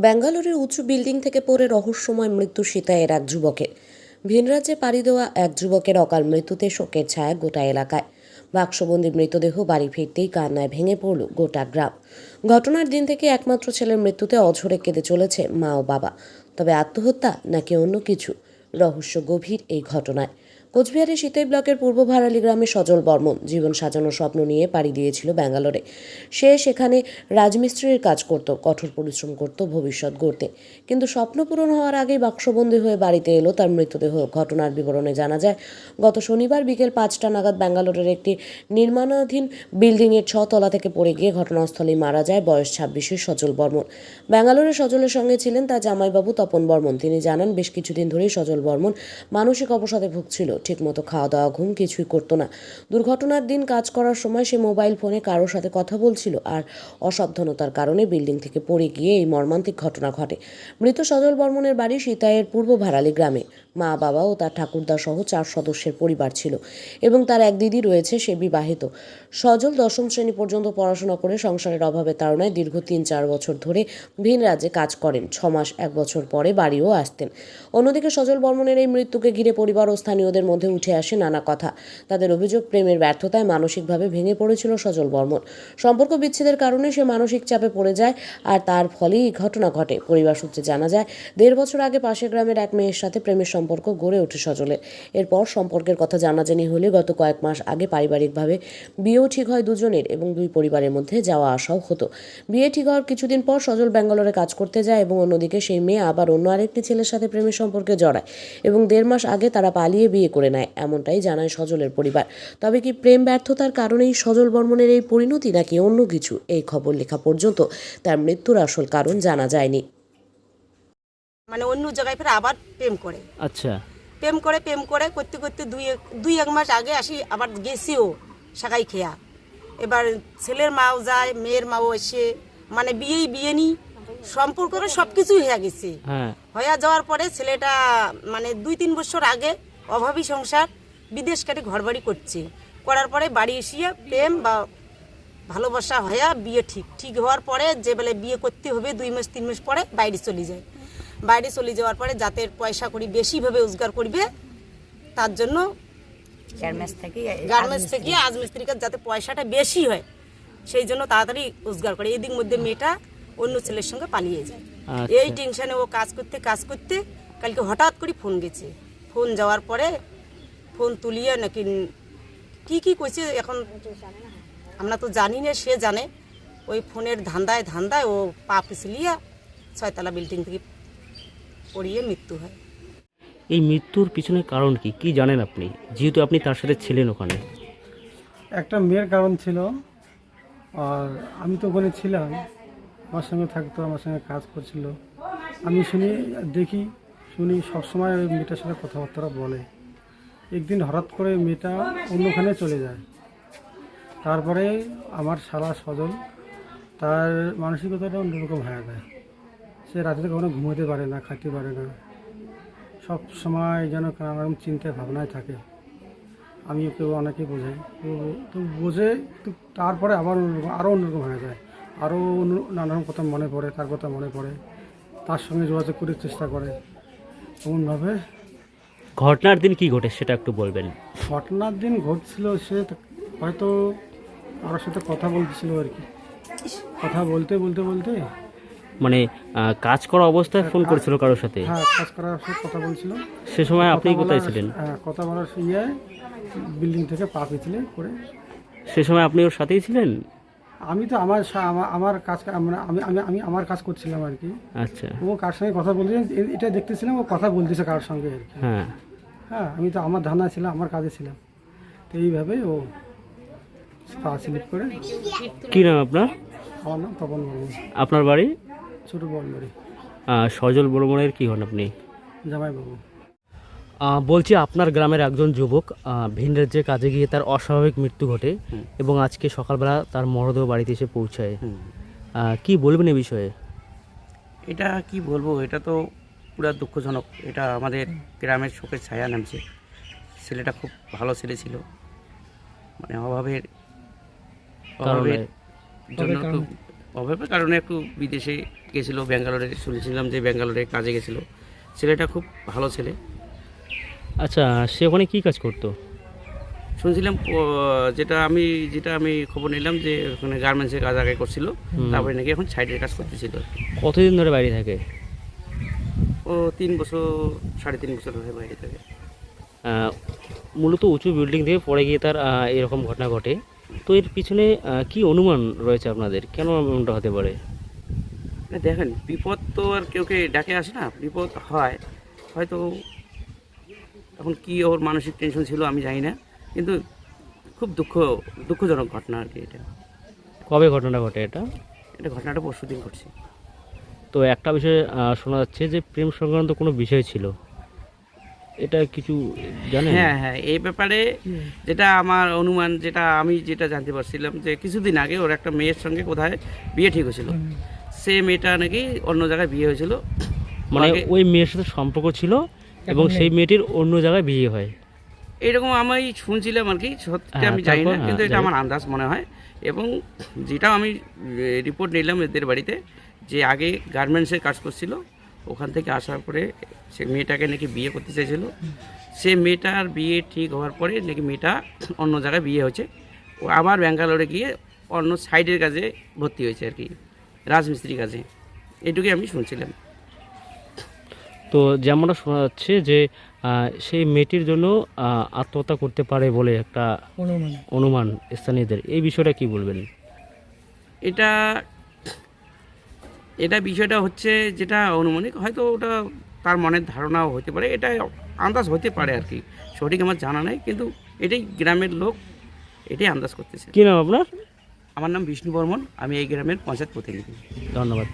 ব্যাঙ্গালোরের উঁচু বিল্ডিং থেকে পড়ে রহস্যময় মৃত্যু সীতায়ের এক যুবকের ভিনরাজ্যে পাড়ি দেওয়া এক যুবকের অকাল মৃত্যুতে শোকের ছায়া গোটা এলাকায়। বাক্সবন্দি মৃতদেহ বাড়ি ফিরতেই কান্নায় ভেঙে পড়ল গোটা গ্রাম। ঘটনার দিন থেকে একমাত্র ছেলের মৃত্যুতে অঝরে কেঁদে চলেছে মা ও বাবা। তবে আত্মহত্যা নাকি অন্য কিছু? রহস্য গভীর এই ঘটনায়। কোচবিহারের সিতাই ব্লকের পূর্ব ভারালি গ্রামে সজল বর্মন জীবন সাজানোর স্বপ্ন নিয়ে পাড়ি দিয়েছিল ব্যাঙ্গালোরে। সে সেখানে রাজমিস্ত্রির কাজ করত, কঠোর পরিশ্রম করত, ভবিষ্যৎ গড়তে। কিন্তু স্বপ্ন পূরণ হওয়ার আগেই বাক্সবন্দি হয়ে বাড়িতে এলো তার মৃতদেহ। ঘটনার বিবরণে জানা যায়, গত শনিবার বিকেল পাঁচটা নাগাদ ব্যাঙ্গালোরের একটি নির্মাণাধীন বিল্ডিংয়ের ছতলা থেকে পড়ে গিয়ে ঘটনাস্থলেই মারা যায় বয়স ছাব্বিশের সজল বর্মন ব্যাঙ্গালোরে সজলের সঙ্গে ছিলেন তার জামাইবাবু তপন বর্মন তিনি জানান, বেশ কিছুদিন ধরেই সজল বর্মন মানসিক অবসাদে ভুগছিল। ঠিকমতো খাওয়া দাওয়া ঘুম কিছুই করতো না। দুর্ঘটনার দিন কাজ করার সময় সে মোবাইল ফোনে কারোর সাথে কথা বলছিল আর অসাবধানতার কারণে বিল্ডিং থেকে পড়ে গিয়ে এই মর্মান্তিক ঘটনা ঘটে। মৃত সজল বর্মনের বাড়ি সীতায়ের পূর্ব ভারালি গ্রামে। মা বাবা ও তার ঠাকুরদা সহ চার সদস্যের পরিবার ছিল এবং তার এক দিদি রয়েছে সে বিবাহিত। সজল দশম শ্রেণি পর্যন্ত পড়াশোনা করে সংসারের অভাবে তাড়নায় দীর্ঘ তিন চার বছর ধরে ভিন রাজ্যে কাজ করেন। ছ মাস এক বছর পরে বাড়িও আসতেন। অন্যদিকে সজল বর্মনের এই মৃত্যুকে ঘিরে পরিবার ও স্থানীয়দের মধ্যে উঠে আসে নানা কথা। তাদের অভিযোগ, প্রেমের ব্যর্থতায় মানসিকভাবে ভেঙে পড়েছিল সজল বর্মন সম্পর্ক বিচ্ছেদের কারণে সে মানসিক চাপে পড়ে যায় আর তার ফলেই ঘটনা ঘটে। পরিবার সূত্রে জানা যায়, দেড় বছর আগে পাশের গ্রামের এক মেয়ের সাথে প্রেমের সম্পর্ক গড়ে ওঠে সজলে। এরপর সম্পর্কের কথা জানাজানি হলে গত কয়েক মাস আগে পারিবারিকভাবে বিয়েও ঠিক হয় দুজনের এবং দুই পরিবারের মধ্যে যাওয়া আসাও হতো। বিয়ে ঠিক হওয়ার কিছুদিন পর সজল ব্যাঙ্গালোরে কাজ করতে যায় এবং অন্যদিকে সেই মেয়ে আবার অন্য আরেকটি ছেলের সাথে প্রেমের সম্পর্কে জড়ায় এবং দেড় মাস আগে তারা পালিয়ে বিয়ে করে নেয়, এমনটাই জানায় সজলের পরিবার। তবে কি প্রেম ব্যর্থতার কারণেই সজল বর্মনের এই পরিণতি নাকি অন্য কিছু? এই খবর লেখা পর্যন্ত তার মৃত্যুর আসল কারণ জানা যায়নি। মানে অন্য জায়গায় ফের আবার প্রেম করে। আচ্ছা। প্রেম করে প্রেম করে করতে করতে দুই এক- দুই এক মাস আগে আসি আবার গেছিও সাকাই খেয়া। এবার ছেলের মাও যায় মেয়ের মাও এসে মানে বিয়েই বিয়ে নি সম্পর্ক সব কিছুই হয়ে গেছে। হ্যাঁ। হয়ে যাওয়ার পরে ছেলেটা মানে দুই তিন বছর আগে অভাবী সংসার বিদেশ কাটে ঘরবাড়ি করছে। করার পরে বাড়ি এসিয়ে প্রেম বা ভালোবাসা হয়ে বিয়ে ঠিক ঠিক হওয়ার পরে যে বেলে বিয়ে করতে হবে দুই মাস তিন মাস পরে বাইরে চলে যায়। বাইরে চলে যাওয়ার পরে যাতে পয়সা করি বেশিভাবে রোজগার করবে তার জন্য গার্মেন্টস থেকে গার্মেন্টস থেকে আজ মিস্ত্রির কাছে যাতে পয়সাটা বেশি হয় সেই জন্য তাড়াতাড়ি রোজগার করে। এদিক মধ্যে মেয়েটা অন্য ছেলের সঙ্গে পালিয়ে যায়। আচ্ছা। এই টেনশনে ও কাজ করতে কাজ করতে কালকে হঠাৎ করে ফোন গেছে। ফোন যাওয়ার পরে ফোন তুলিয়ে নাকি কি কি কইছে এখন আমরা তো জানি না সে জানে। ওই ফোনের ধান্দায় ধান্দায় ও পা পিছলিয়া ছয়তলা বিল্ডিং থেকে পড়িয়ে মৃত্যু হয়। এই মৃত্যুর পিছনের কারণ কি? কি জানেন আপনি? যেহেতু আপনি তার সাথে ছিলেন ওখানে। একটা মেয়ের কারণ ছিল আর আমি তো ওখানে ছিলাম। আমার সঙ্গে থাকতো আমার সঙ্গে কাজ করছিল। আমি শুনি দেখি শুনি সবসময় ওই মেয়েটার সাথে কথাবার্তা বলে। একদিন হঠাৎ করে মেয়েটা অন্যখানে চলে যায়। তারপরে আমার শালা সজল তার মানসিকতাটা অন্যরকম হয়ে যায়। সে রাতে কখনো ঘুমোতে পারে না খাইতে পারে না। সব সময় যেন নানা চিন্তা ভাবনায় থাকে। আমি ওকে অনেকে বোঝাই। তো তো বোঝে তো তারপরে আবার অন্যরকম আরও অন্যরকম হয়ে যায়। আরও অন্য নানান কথা মনে পড়ে তার কথা মনে পড়ে। তার সঙ্গে যোগাযোগ করার চেষ্টা করে। এমনভাবে ঘটনার দিন কি ঘটে সেটা একটু বলবেন? ঘটনার দিন ঘটছিল সে হয়তো কারোর সাথে কথা বলছিল আর কি। কথা বলতে বলতে বলতে মানে কাজ করা অবস্থায় ফোন করেছিল কারোর সাথে? হ্যাঁ কাজ করার সাথে কথা বলছিল। সে সময় আপনি কোথায় ছিলেন? হ্যাঁ কথা বলার ইয়ে বিল্ডিং থেকে পা পিছলে করে। সে সময় আপনি ওর সাথেই ছিলেন? আমি তো আমার আমার- কাজ মানে আমি আমি আমি আমার কাজ করছিলাম আর কি। আচ্ছা। ও কার সঙ্গে কথা বলছে এ- এটা দেখতেছিলাম ও কথা বলতেছে কার সঙ্গে আর কি। হ্যাঁ। হ্যাঁ আমি তো আমার ধারণা ছিলাম আমার কাজে ছিলাম। তো এইভাবে ও পা স্লিপ করে। কি নাম আপনার? আমার নাম তপন বর্মন আপনার বাড়ি? ছোটো সজল বর্মনের কি হন আপনি? জামাইবাবু। বলছি আপনার গ্রামের একজন যুবক ভিন রাজ্যে কাজে গিয়ে তার অস্বাভাবিক মৃত্যু ঘটে এবং আজকে সকালবেলা তার মরদেহ বাড়িতে এসে পৌঁছায়। কি বলবেন এ বিষয়ে? এটা কি বলব এটা তো পুরা দুঃখজনক। এটা আমাদের গ্রামের শোকের ছায়া নামছে। ছেলেটা খুব ভালো ছেলে ছিল। মানে অভাবের অভাবের জন্য তো অভাবের কারণে একটু বিদেশে গেছিল ব্যাঙ্গালোরে শুনেছিলাম যে ব্যাঙ্গালোরে কাজে গেছিল। ছেলেটা খুব ভালো ছেলে। আচ্ছা সে ওখানে কী কাজ করতো? শুনছিলাম যেটা আমি যেটা আমি খবর নিলাম যে ওখানে গার্মেন্টসের কাজ আগে করছিল তারপরে নাকি এখন সাইডের কাজ করতেছিল। কতদিন ধরে বাইরে থাকে? ও তিন বছর সাড়ে তিন বছর ধরে বাইরে থাকে। মূলত উঁচু বিল্ডিং থেকে পড়ে গিয়ে তার এরকম ঘটনা ঘটে। তো এর পিছনে কি অনুমান রয়েছে আপনাদের? কেন এমনটা হতে পারে? দেখেন বিপদ তো আর কেউ কে ডাকে আসে না। বিপদ হয় হয়তো এখন কি ওর মানসিক টেনশন ছিল আমি জানি না। কিন্তু খুব দুঃখ দুঃখজনক ঘটনা আর কি এটা। কবে ঘটনাটা ঘটে এটা? এটা ঘটনাটা পরশু দিন ঘটছে। তো একটা বিষয়ে শোনা যাচ্ছে যে প্রেম সংক্রান্ত কোনো বিষয় ছিল। এটা কিছু জানেন? হ্যাঁ হ্যাঁ এই ব্যাপারে যেটা আমার অনুমান যেটা আমি যেটা জানতে পারছিলাম যে কিছুদিন আগে ওর একটা মেয়ের সঙ্গে কোথায় বিয়ে ঠিক হয়েছিল। সে মেয়েটা নাকি অন্য জায়গায় বিয়ে হয়েছিল। মানে ওই মেয়ের সাথে সম্পর্ক ছিল এবং সেই মেয়েটির অন্য জায়গায় বিয়ে হয়। এইরকম আমি শুনছিলাম আর কি সত্যি হ্যাঁ, আমি জানি না কিন্তু হ্যাঁ, এটা আমার আন্দাজ মনে হয়। এবং যেটা আমি রিপোর্ট নিলাম এদের বাড়িতে যে আগে গার্মেন্টসের কাজ করছিল ওখান থেকে আসার পরে সে মেয়েটাকে নাকি বিয়ে করতে চাইছিল। সে মেয়েটার বিয়ে ঠিক হওয়ার পরে নাকি মেয়েটা অন্য জায়গায় বিয়ে হয়েছে। ও আবার ব্যাঙ্গালোরে গিয়ে অন্য সাইডের কাজে ভর্তি হয়েছে আর কি রাজমিস্ত্রি কাজে। এটুকুই আমি শুনছিলাম। তো যেমনটা শোনা যাচ্ছে যে সেই মেয়েটির জন্য আত্মহত্যা করতে পারে বলে একটা অনুমান স্থানীয়দের। এই বিষয়টা কি বলবেন? এটা এটা বিষয়টা হচ্ছে যেটা অনুমানিক হয়তো ওটা তার মনের ধারণাও হতে পারে এটা আন্দাজ হতে পারে আর কি। সঠিক আমার জানা নাই কিন্তু এটাই গ্রামের লোক এটাই আন্দাজ করতেছে। কী নাম আপনার? আমার নাম বিষ্ণু বর্মন আমি এই গ্রামের পঞ্চায়েত প্রতিনিধি। ধন্যবাদ।